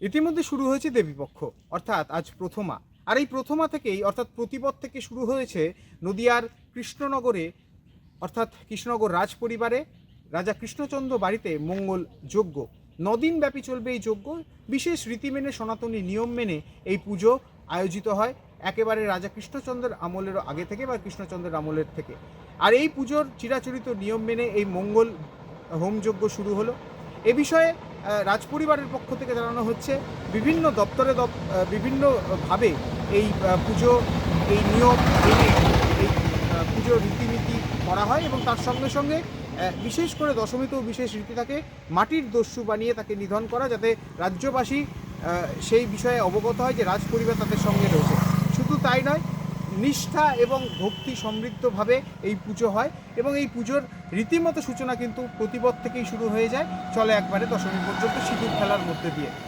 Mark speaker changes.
Speaker 1: ইতিমধ্যে শুরু হয়েছে দেবীপক্ষ, অর্থাৎ আজ প্রথমা। আর এই প্রথমা থেকেই, অর্থাৎ প্রতিপদ থেকে শুরু হয়েছে নদিয়ার কৃষ্ণনগরে, অর্থাৎ কৃষ্ণনগর রাজ পরিবারে রাজা কৃষ্ণচন্দ্র বাড়িতে মঙ্গল যজ্ঞ। নদিন ব্যাপী চলবে এই যজ্ঞ। বিশেষ রীতি মেনে সনাতনী নিয়ম মেনে এই পুজো আয়োজিত হয় একেবারে রাজা কৃষ্ণচন্দ্রের আমলেরও আগে থেকে বা কৃষ্ণচন্দ্রের আমলের থেকে। আর এই পুজোর চিরাচরিত নিয়ম মেনে এই মঙ্গল হোমযজ্ঞ শুরু হলো। এ বিষয়ে রাজপরিবারের পক্ষ থেকে জানানো হচ্ছে, বিভিন্ন দপ্তরে দপ- বিভিন্নভাবে এই পুজো, এই নিয়ম এই পুজো রীতিনীতি করা হয় এবং তার সঙ্গে সঙ্গে বিশেষ করে দশমীতেও বিশেষ রীতি থাকে, মাটির দস্যু বানিয়ে তাকে নিধন করা যাতে রাজ্যবাসী সেই বিষয়ে অবগত হয় যে রাজপরিবার তাদের সঙ্গে রয়েছে। শুধু তাই নয় নিষ্ঠা এবং ভক্তি সমৃদ্ধভাবে এই পুজো হয় এবং এই পুজোর রীতিমতো সূচনা কিন্তু প্রতিপদ থেকেই শুরু হয়ে যায়। চলে একবারে দশমী পর্যন্ত সিঁদুর খেলার মধ্যে দিয়ে।